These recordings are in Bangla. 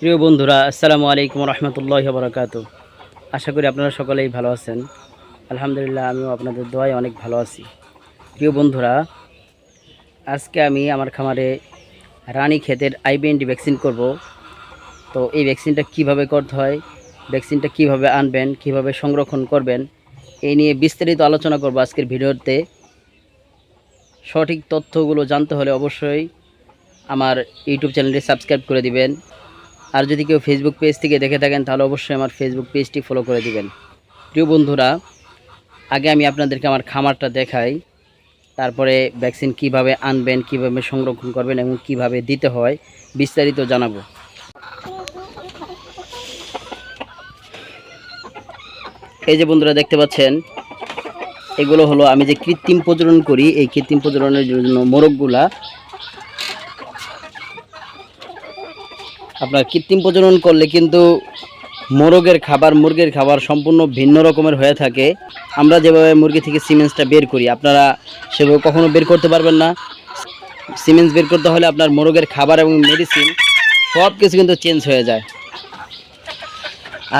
প্রিয় বন্ধুরা, আসসালামু আলাইকুম রহমতুল্লাহ বরকাত। আশা করি আপনারা সকলেই ভালো আছেন। আলহামদুলিল্লাহ, আমিও আপনাদের দোয়ায় অনেক ভালো আছি। প্রিয় বন্ধুরা, আজকে আমি আমার খামারে রানী ক্ষেতের আইবিএনডি ভ্যাকসিন করব। তো এই ভ্যাকসিনটা কীভাবে করতে হয়, ভ্যাকসিনটা কীভাবে আনবেন, কীভাবে সংরক্ষণ করবেন, এই নিয়ে বিস্তারিত আলোচনা করব আজকের ভিডিওতে। সঠিক তথ্যগুলো জানতে হলে অবশ্যই আমার ইউটিউব চ্যানেলটি সাবস্ক্রাইব করে দিবেন। আর যদি কেউ ফেসবুক পেজ থেকে দেখে থাকেন, তাহলে অবশ্যই আমার ফেসবুক পেজটি ফলো করে দিবেন। প্রিয় বন্ধুরা, আগে আমি আপনাদেরকে আমার খামারটা দেখাই। তারপরে ভ্যাকসিন কীভাবে আনবেন, কীভাবে সংরক্ষণ করবেন এবং কীভাবে দিতে হয়, বিস্তারিত জানাব। এই যে বন্ধুরা, দেখতে পাচ্ছেন, এগুলো হলো আমি যে কৃত্রিম প্রজনন করি, এই কৃত্রিম প্রজননের জন্য মোরগগুলা আপনার কৃত্রিম প্রজনন করলে কিন্তু মোরগের খাবার, মুরগির খাবার সম্পূর্ণ ভিন্ন রকমের হয়ে থাকে। আমরা যেভাবে মুরগি থেকে সিমেন্সটা বের করি, আপনারা সেভাবে কখনো বের করতে পারবেন না। সিমেন্স বের করতে হলে আপনার মোরগের খাবার এবং মেডিসিন সব কিছু কিন্তু চেঞ্জ হয়ে যায়।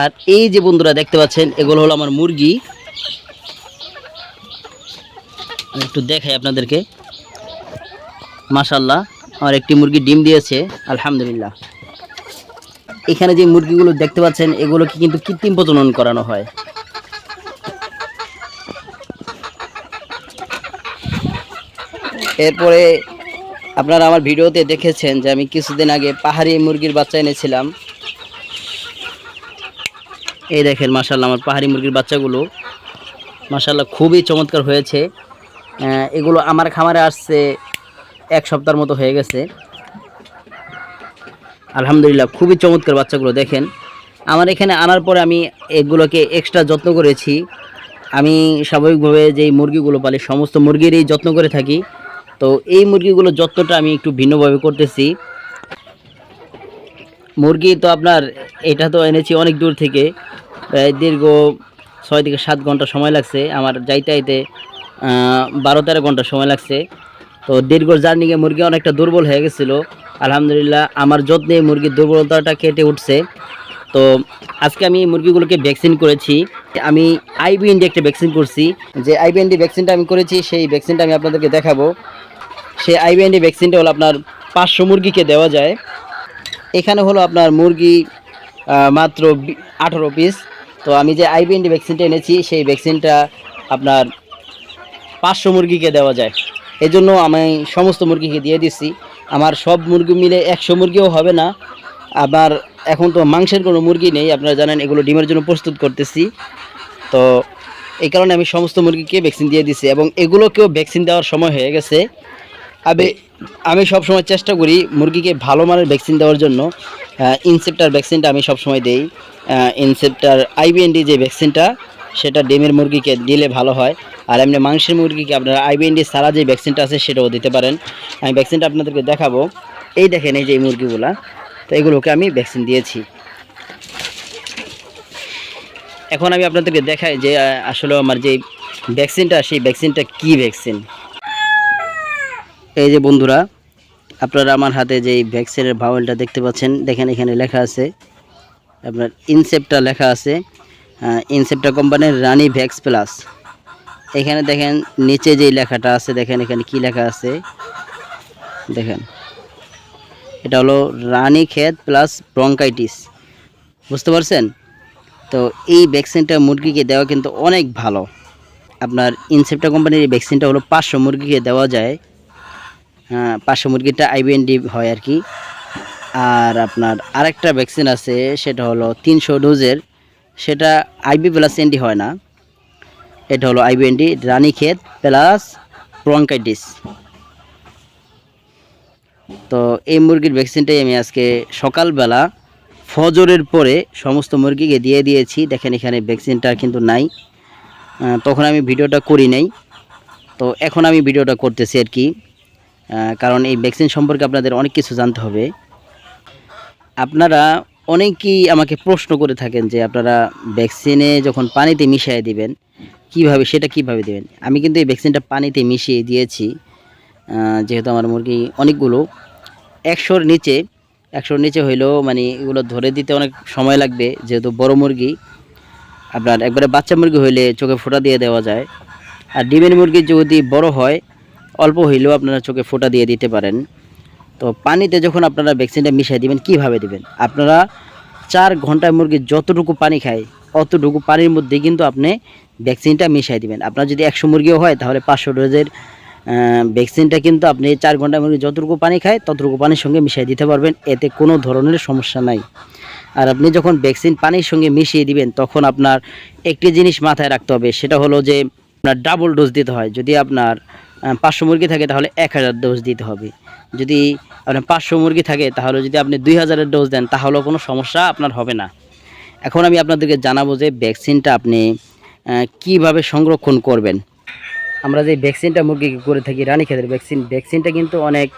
আর এই যে বন্ধুরা দেখতে পাচ্ছেন, এগুলো হলো আমার মুরগি। একটু দেখাই আপনাদেরকে। মাশাল্লাহ আমার একটি মুরগি ডিম দিয়েছে, আলহামদুলিল্লাহ। এখানে যে মুরগিগুলো দেখতে পাচ্ছেন, এগুলোকে কিন্তু কৃত্রিম প্রজনন করানো হয়। এরপরে আপনারা আমার ভিডিওতে দেখেছেন যে আমি কিছুদিন আগে পাহাড়ি মুরগির বাচ্চা এনেছিলাম। এই দেখেন মাসাল্লাহ আমার পাহাড়ি মুরগির বাচ্চাগুলো। মাসাল্লাহ খুবই চমৎকার হয়েছে। এগুলো আমার খামারে আসছে এক সপ্তাহের মতো হয়ে গেছে। আলহামদুলিল্লাহ, খুবই চমৎকার বাচ্চাগুলো দেখেন। আমার এখানে আনার পরে আমি এগুলোকে এক্সট্রা যত্ন করেছি। আমি স্বাভাবিকভাবে যেই মুরগিগুলো পালি, সমস্ত মুরগিরই যত্ন করে থাকি। তো এই মুরগিগুলোর যত্নটা আমি একটু ভিন্নভাবে করতেছি। মুরগি তো আপনার, এটা তো এনেছি অনেক দূর থেকে, প্রায় দীর্ঘ ছয় থেকে সাত ঘণ্টা সময় লাগছে। আমার যাইতে আইতে বারো তেরো ঘণ্টা সময় লাগছে। তো দীর্ঘ জার্নিকে মুরগি অনেকটা দুর্বল হয়ে গেছিল। আলহামদুলিল্লাহ, আমার যত্নে মুরগির দুর্বলতাটা কেটে উঠছে। তো আজকে আমি মুরগিগুলোকে ভ্যাকসিন করেছি। আমি আইবিএনডি একটা ভ্যাকসিন করছি। যে আইবিএনডি ভ্যাকসিনটা আমি করেছি, সেই ভ্যাকসিনটা আমি আপনাদেরকে দেখাবো। সেই আইবিএনডি ভ্যাকসিনটা হলো আপনার পাঁচশো মুরগিকে দেওয়া যায়। এখানে হলো আপনার মুরগি মাত্র আঠেরো পিস তো আমি যে আইবিএনডি ভ্যাকসিনটা এনেছি, সেই ভ্যাকসিনটা আপনার পাঁচশো মুরগিকে দেওয়া যায়। এই জন্য আমি সমস্ত মুরগিকে দিয়ে দিচ্ছি। আমার সব মুরগি মিলে একশো মুরগিও হবে না। আবার এখন তো মাংসের কোনো মুরগি নেই, আপনারা জানেন এগুলো ডিমের জন্য প্রস্তুত করতেছি। তো এই কারণে আমি সমস্ত মুরগিকে ভ্যাকসিন দিয়ে দিচ্ছি এবং এগুলোকেও ভ্যাকসিন দেওয়ার সময় হয়ে গেছে। আমি আমি সবসময় চেষ্টা করি মুরগিকে ভালো মানের ভ্যাকসিন দেওয়ার জন্য। ইনসেপ্টার ভ্যাকসিনটা আমি সবসময় দেই। ইনসেপ্টার আইবিএনডি যে ভ্যাকসিনটা সেটা ডিমের মুরগিকে দিলে ভালো হয়। আর এমনি মাংসের মুরগিকে আপনারা আইবিএনডি সারা যে ভ্যাকসিনটা আছে সেটাও দিতে পারেন। আমি ভ্যাকসিনটা আপনাদেরকে দেখাবো। এই দেখেন এই যে এই মুরগিগুলা। তো এগুলোকে আমি ভ্যাকসিন দিয়েছি। এখন আমি আপনাদেরকে দেখাই যে আসলে আমার যে ভ্যাকসিনটা সেই ভ্যাকসিনটা কি ভ্যাকসিন এই যে বন্ধুরা, আপনারা আমার হাতে যে ভ্যাকসিনের ভাওয়েলটা দেখতে পাচ্ছেন, দেখেন এখানে লেখা আছে, আপনার ইনসেপ্টটা লেখা আছে। ইনসেপ্টা কোম্পানির রানি ভ্যাক্স প্লাস এখানে দেখেন, নিচে যেই লেখাটা আছে, দেখেন এখানে কি লেখা আছে? দেখেন। এটা হলো রানী ক্ষেত প্লাস ব্রঙ্কাইটিস বুঝতে পারছেন? তো এই ভ্যাকসিনটা মুরগিকে দেওয়া কিন্তু অনেক ভালো। আপনার ইনসেপ্টা কোম্পানির এই ভ্যাকসিনটা হলো পাঁচশো মুরগিকে দেওয়া যায়। হ্যাঁ পাঁচশো মুরগিটা আইবিএনডি হয় আর কি। আর আপনার আরেকটা ভ্যাকসিন আছে, সেটা হলো তিনশো ডোজের সেটা আইবি প্লাস এনডি হয় না। এটা হলো আইবিএনডি রানীক্ষেত প্লাস ব্রঙ্কাইটিস তো এই মুরগির ভ্যাকসিনটাই আমি আজকে সকালবেলা ফজরের পরে সমস্ত মুরগিকে দিয়ে দিয়েছি। দেখেন এখানে ভ্যাকসিনটা কিন্তু নাই। তখন আমি ভিডিওটা করি নাই। তো এখন আমি ভিডিওটা করতেছি আর কি। কারণ এই ভ্যাকসিন সম্পর্কে আপনাদের অনেক কিছু জানতে হবে। আপনারা অনেকেই আমাকে প্রশ্ন করে থাকেন যে আপনারা ভ্যাকসিনে যখন পানিতে মিশিয়ে দিবেন, কীভাবে, সেটা কীভাবে দেবেন? আমি কিন্তু এই ভ্যাকসিনটা পানিতে মিশিয়ে দিয়েছি। যেহেতু আমার মুরগি অনেকগুলো, একশোর নিচে একশোর নিচে হইলেও মানে এগুলো ধরে দিতে অনেক সময় লাগবে। যেহেতু বড় মুরগি, আপনার একবারে বাচ্চা মুরগি হইলে চোখে ফোঁটা দিয়ে দেওয়া যায়। আর ডিমের মুরগি যদি বড় হয়, অল্প হইলেও আপনারা চোখে ফোঁটা দিয়ে দিতে পারেন। তো পানিতে যখন আপনারা ভ্যাকসিনটা মিশিয়ে দিবেন, কীভাবে দিবেন? আপনারা চার ঘন্টায় মুরগি যতটুকু পানি খায়, অতটুকু পানির মধ্যে কিন্তু আপনি ভ্যাকসিনটা মিশিয়ে দিবেন। আপনার যদি একশো মুরগিও হয়, তাহলে পাঁচশো ডোজের ভ্যাকসিনটা কিন্তু আপনি চার ঘন্টায় মুরগি যতটুকু পানি খায়, ততটুকু পানির সঙ্গে মিশিয়ে দিতে পারবেন। এতে কোনো ধরনের সমস্যা নাই। আর আপনি যখন ভ্যাকসিন পানির সঙ্গে মিশিয়ে দিবেন, তখন আপনার একটি জিনিস মাথায় রাখতে হবে, সেটা হলো যে আপনার ডাবল ডোজ দিতে হয়। যদি আপনার পাঁচশো মুরগি থাকে তাহলে এক হাজার ডোজ দিতে হবে। যদি আপনার পাঁচশো মুরগি থাকে তাহলে যদি আপনি দুই হাজারের ডোজ দেন, তাহলেও কোনো সমস্যা আপনার হবে না। এখন আমি আপনাদেরকে জানাব যে ভ্যাকসিনটা আপনি কীভাবে সংরক্ষণ করবেন। আমরা যে ভ্যাকসিনটা মুরগিকে করে থাকি রানীক্ষেতের ভ্যাকসিন ভ্যাকসিনটা কিন্তু অনেক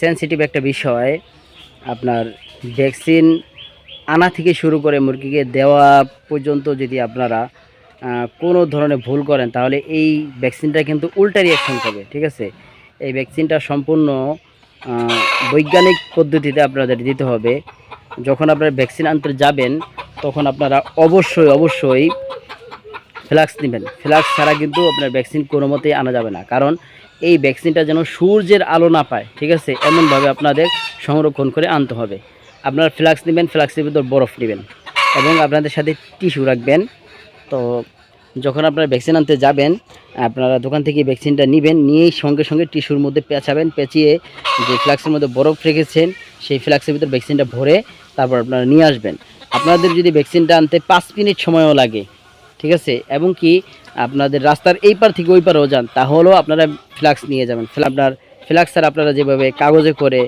সেন্সিটিভ একটা বিষয়। আপনার ভ্যাকসিন আনা থেকে শুরু করে মুরগিকে দেওয়া পর্যন্ত যদি আপনারা কোনো ধরনের ভুল করেন, তাহলে এই ভ্যাকসিনটা কিন্তু উল্টা রিয়াকশন করবে, ঠিক আছে? এই ভ্যাকসিনটা সম্পূর্ণ বৈজ্ঞানিক পদ্ধতিতে আপনাদের দিতে হবে। যখন আপনারা ভ্যাকসিন আনতে যাবেন, তখন আপনারা অবশ্যই অবশ্যই ফ্লাক্স নেবেন। ফ্লাক্স ছাড়া কিন্তু আপনার ভ্যাকসিন কোনো মতেই আনা যাবে না। কারণ এই ভ্যাকসিনটা যেন সূর্যের আলো না পায়, ঠিক আছে? এমনভাবে আপনাদের সংরক্ষণ করে আনতে হবে। আপনার ফ্লাক্স নেবেন ফ্লাক্সের ভিতর বরফ নেবেন এবং আপনাদের সাথে টিস্যু রাখবেন। তো যখন আপনারা ভ্যাকসিন আনতে যাবেন, আপনারা দোকান থেকে ভ্যাকসিনটা নেবেন, নিয়েই সঙ্গে সঙ্গে টিস্যুর মধ্যে পেঁচাবেন, পেঁচিয়ে যে ফ্লাক্সের মধ্যে বরফ রেখেছেন, সেই ফ্লাক্সের ভিতর ভ্যাকসিনটা ভরে তারপর আপনারা নিয়ে আসবেন। আপনাদের যদি ভ্যাকসিনটা আনতে পাঁচ মিনিট সময়ও লাগে, ঠিক আছে? এবং কি আপনাদের রাস্তার এই পার থেকে ওই পারেও যান, তাহলেও আপনারা ফ্লাক্স নিয়ে যাবেন। আপনার ফ্লাক্স স্যার আপনারা যেভাবে কাগজে করে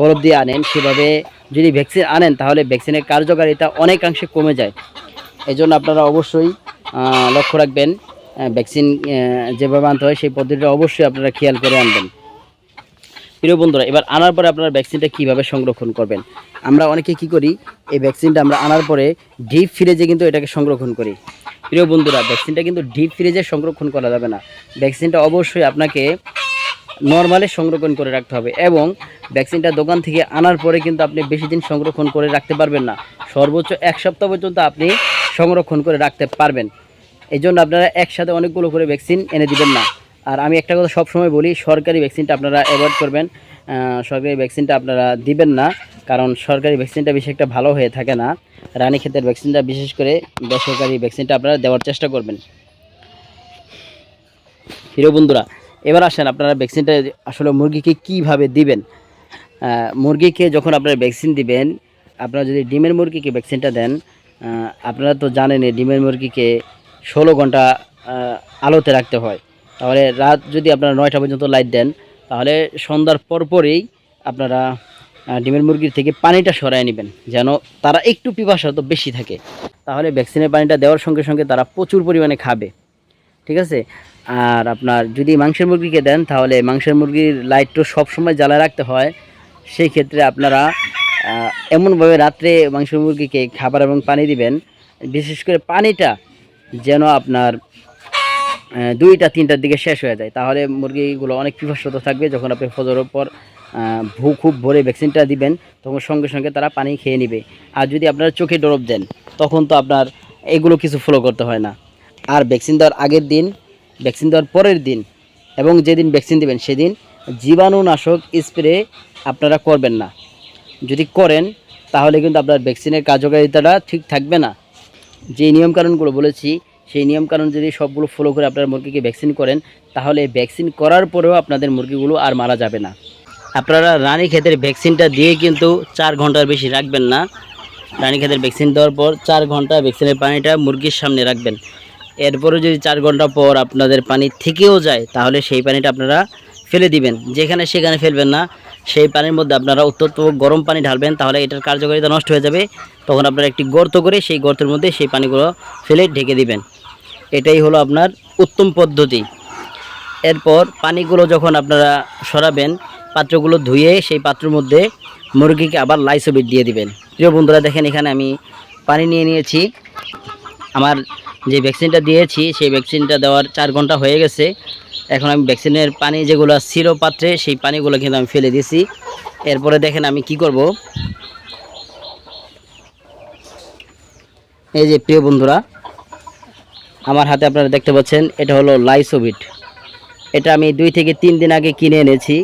বরফ দিয়ে আনেন, সেভাবে যদি ভ্যাকসিন আনেন, তাহলে ভ্যাকসিনের কার্যকারিতা অনেকাংশে কমে যায়। এই জন্য আপনারা অবশ্যই লক্ষ্য রাখবেন ভ্যাকসিন যেভাবে আনতে হয় সেই পদ্ধতিটা অবশ্যই আপনারা খেয়াল করে আনবেন। প্রিয় বন্ধুরা, এবার আনার পরে আপনারা ভ্যাকসিনটা কীভাবে সংরক্ষণ করবেন? আমরা অনেকে কি করি, এই ভ্যাকসিনটা আমরা আনার পরে ডিপ ফ্রিজে কিন্তু এটাকে সংরক্ষণ করি। প্রিয় বন্ধুরা ভ্যাকসিনটা কিন্তু ডিপ ফ্রিজে সংরক্ষণ করা যাবে না। ভ্যাকসিনটা অবশ্যই আপনাকে নর্মালে সংরক্ষণ করে রাখতে হবে এবং ভ্যাকসিনটা দোকান থেকে আনার পরে কিন্তু আপনি বেশি দিন সংরক্ষণ করে রাখতে পারবেন না। সর্বোচ্চ এক সপ্তাহ পর্যন্ত আপনি সংরক্ষণ করে রাখতে পারবেন। এই জন্য আপনারা একসাথে অনেকগুলো করে ভ্যাকসিন এনে দিবেন না। আর আমি একটা কথা সবসময় বলি, সরকারি ভ্যাকসিনটা আপনারা অ্যাভয়েড করবেন। সরকারি ভ্যাকসিনটা আপনারা দিবেন না, কারণ সরকারি ভ্যাকসিনটা বেশি একটা ভালো হয়ে থাকে না। রানী ক্ষেতের ভ্যাকসিনটা বিশেষ করে বেসরকারি ভ্যাকসিনটা আপনারা দেওয়ার চেষ্টা করবেন। প্রিয় বন্ধুরা, এবার আসেন আপনারা ভ্যাকসিনটা আসলে মুরগিকে কীভাবে দিবেন? মুরগিকে যখন আপনারা ভ্যাকসিন দিবেন, আপনারা যদি ডিমের মুরগিকে ভ্যাকসিনটা দেন আপনারা তো জানেনই ডিমের মুরগিকে ষোলো ঘণ্টা আলোতে রাখতে হয়। তাহলে রাত যদি আপনারা নয়টা পর্যন্ত লাইট দেন, তাহলে সন্ধ্যার পরপরই আপনারা ডিমের মুরগির থেকে পানিটা সরায় নেবেন, যেন তারা একটু পিপাসা তো বেশি থাকে। তাহলে ভ্যাকসিনের পানিটা দেওয়ার সঙ্গে সঙ্গে তারা প্রচুর পরিমাণে খাবে। ঠিক আছে? আর আপনার যদি মাংসের মুরগিকে দেন, তাহলে মাংসের মুরগির লাইটটা সবসময় জ্বালা রাখতে হয়। সেই ক্ষেত্রে আপনারা এমনভাবে রাত্রে মাংস মুরগিকে খাবার এবং পানি দিবেন। বিশেষ করে পানিটা যেন আপনার দুইটা তিনটার দিকে শেষ হয়ে যায়। তাহলে মুরগিগুলো অনেক পিপাসত থাকবে। যখন আপনি ফজরের পর আহ, ভু খুব ভরে ভ্যাকসিনটা দিবেন তখন সঙ্গে সঙ্গে তারা পানি খেয়ে নেবে। আর যদি আপনারা চোখে ডরব দেন তখন তো আপনার এগুলো কিছু ফলো করতে হয় না। আর ভ্যাকসিন দেওয়ার আগের দিন ভ্যাকসিন দেওয়ার পরের দিন এবং যেদিন ভ্যাকসিন দেবেন সেদিন জীবাণুনাশক স্প্রে আপনারা করবেন না। যদি করেন, তাহলে কিন্তু আপনার ভ্যাকসিনের কার্যকারিতাটা ঠিক থাকবে না। যে নিয়মকানুনগুলো বলেছি, সেই নিয়মকানুন যদি সবগুলো ফলো করে আপনার মুরগিকে ভ্যাকসিন করেন, তাহলে ভ্যাকসিন করার পরেও আপনাদের মুরগিগুলো আর মারা যাবে না। আপনারা রানী ক্ষেতের ভ্যাকসিনটা দিয়ে কিন্তু চার ঘণ্টার বেশি রাখবেন না। রানী ক্ষেতের ভ্যাকসিন দেওয়ার পর চার ঘণ্টা ভ্যাকসিনের পানিটা মুরগির সামনে রাখবেন। এরপরে যদি চার ঘণ্টা পর আপনাদের পানি থেকেও যায়, তাহলে সেই পানিটা আপনারা ফেলে দিবেন। যেখানে সেখানে ফেলবেন না সেই পানির মধ্যে আপনারা অত্যন্ত গরম পানি ঢালবেন, তাহলে এটার কার্যকারিতা নষ্ট হয়ে যাবে। তখন আপনারা একটি গর্ত করে সেই গর্তের মধ্যে সেই পানিগুলো ফেলে ঢেকে দিবেন। এটাই হলো আপনার উত্তম পদ্ধতি। এরপর পানিগুলো যখন আপনারা সরাবেন, পাত্রগুলো ধুয়ে সেই পাত্রের মধ্যে মুরগিকে আবার লাইসোবিট দিয়ে দিবেন। প্রিয় বন্ধুরা, দেখেন এখানে আমি পানি নিয়ে নিয়েছি। আমার যে ভ্যাকসিনটা দিয়েছি, সেই ভ্যাকসিনটা দেওয়ার চার ঘণ্টা হয়ে গেছে। এখন আমি ভ্যাকসিনের পানি যেগুলো ছিল পাত্রে, সেই পানিগুলো কিন্তু আমি ফেলে দিয়েছি। এরপরে দেখেন আমি কি করব। এই যে প্রিয় বন্ধুরা, আমার হাতে আপনারা দেখতে পাচ্ছেন, এটা হলো লাইসোভিট এটা আমি দুই থেকে তিন দিন আগে কিনে এনেছি।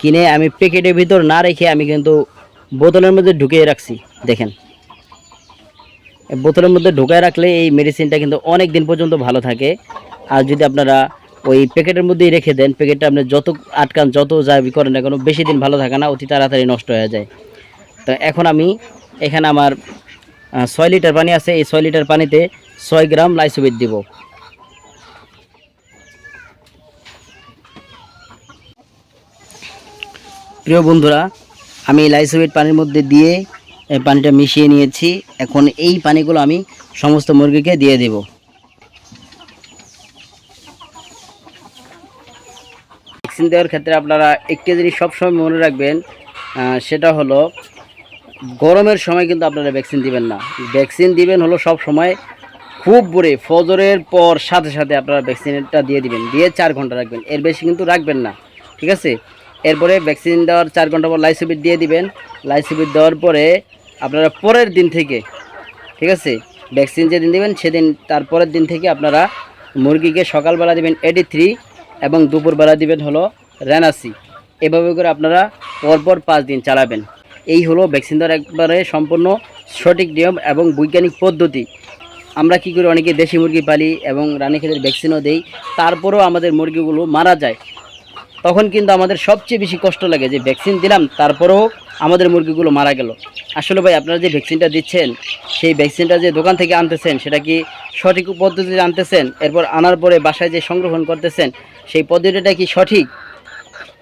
কিনে আমি প্যাকেটের ভিতর না রেখে আমি কিন্তু বোতলের মধ্যে ঢুকিয়ে রাখছি। দেখেন। বোতলের মধ্যে ঢুকায় রাখলে এই মেডিসিনটা কিন্তু অনেক দিন পর্যন্ত ভালো থাকে। আর যদি আপনারা ওই প্যাকেটের মধ্যেই রেখে দেন, প্যাকেটটা আপনি যত আটকান, যত যা করেন না কোনো, বেশি দিন ভালো থাকে না, অতি তাড়াতাড়ি নষ্ট হয়ে যায়। তো এখন আমি এখানে আমার ছয় লিটার পানি আছে, এই ছয় লিটার পানিতে ছয় গ্রাম লাইসোবিট দিব। প্রিয় বন্ধুরা, আমি লাইসোবিট পানির মধ্যে দিয়ে এই পানিটা মিশিয়ে নিয়েছি। এখন এই পানিগুলো আমি সমস্ত মুরগিকে দিয়ে দেব। ভ্যাকসিন দেওয়ার ক্ষেত্রে আপনারা একটি জিনিস সবসময় মনে রাখবেন সেটা হলো গরমের সময় কিন্তু আপনারা ভ্যাকসিন দিবেন না। ভ্যাকসিন দিবেন হলো সব সময় খুব ভোরে, ফজরের পর সাথে সাথে আপনারা ভ্যাকসিনটা দিয়ে দিবেন। দিয়ে চার ঘণ্টা রাখবেন। এর বেশি কিন্তু রাখবেন না। ঠিক আছে? এরপরে ভ্যাকসিন দেওয়ার চার ঘণ্টা পর লাইসোবিট দিয়ে দিবেন। লাইসোবিট দেওয়ার পরে আপনারা পরের দিন থেকে, ঠিক আছে? ভ্যাকসিন যেদিন দিবেন সেদিন তারপরের দিন থেকে আপনারা মুরগিকে সকালবেলা দিবেন এডি থ্রি এবং দুপুরবেলা দিবেন হলো রেনাসি এভাবে করে আপনারা পরপর পাঁচ দিন চালাবেন। এই হলো ভ্যাকসিন দেওয়ার একবারে সম্পূর্ণ সঠিক নিয়ম এবং বৈজ্ঞানিক পদ্ধতি। আমরা কি করি, অনেকে দেশি মুরগি পালি এবং রানীক্ষেতের ভ্যাকসিনও দেই, তারপরেও আমাদের মুরগিগুলো মারা যায়। তখন কিন্তু আমাদের সবচেয়ে বেশি কষ্ট লাগে যে ভ্যাকসিন দিলাম, তারপরেও আমাদের মুরগিগুলো মারা গেল। আসলে ভাই, আপনারা যে ভ্যাকসিনটা দিচ্ছেন, সেই ভ্যাকসিনটা যে দোকান থেকে আনতেছেন, সেটা কি সঠিক পদ্ধতিতে আনতেছেন? এরপর আনার পরে বাসায় যে সংরক্ষণ করতেছেন, সেই পদ্ধতিটা কি সঠিক?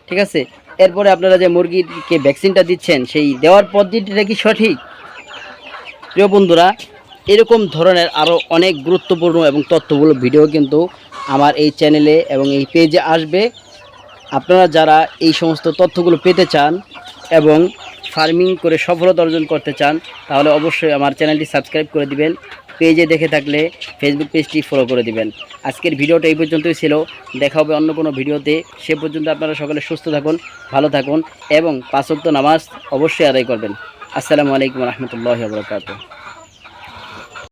ঠিক আছে? এরপরে আপনারা যে মুরগিকে ভ্যাকসিনটা দিচ্ছেন, সেই দেওয়ার পদ্ধতিটা কি সঠিক? প্রিয় বন্ধুরা, এরকম ধরনের আরও অনেক গুরুত্বপূর্ণ এবং তথ্যগুলো ভিডিও কিন্তু আমার এই চ্যানেলে এবং এই পেজে আসবে। আপনারা যারা এই সমস্ত তথ্যগুলো পেতে চান এবং ফার্মিং করে সফলতা অর্জন করতে চান, তাহলে অবশ্যই আমার চ্যানেলটি সাবস্ক্রাইব করে দিবেন, পেজে দেখে থাকলে ফেসবুক পেজটি ফলো করে দিবেন। আজকের ভিডিওটা এই পর্যন্তই ছিল। দেখা হবে অন্য কোনো ভিডিওতে। সে পর্যন্ত আপনারা সকলে সুস্থ থাকুন, ভালো থাকুন এবং পাঁচক্ত নামাজ অবশ্যই আদায় করবেন। আসসালামু আলাইকুম রহমতুল্লাহ বরকাত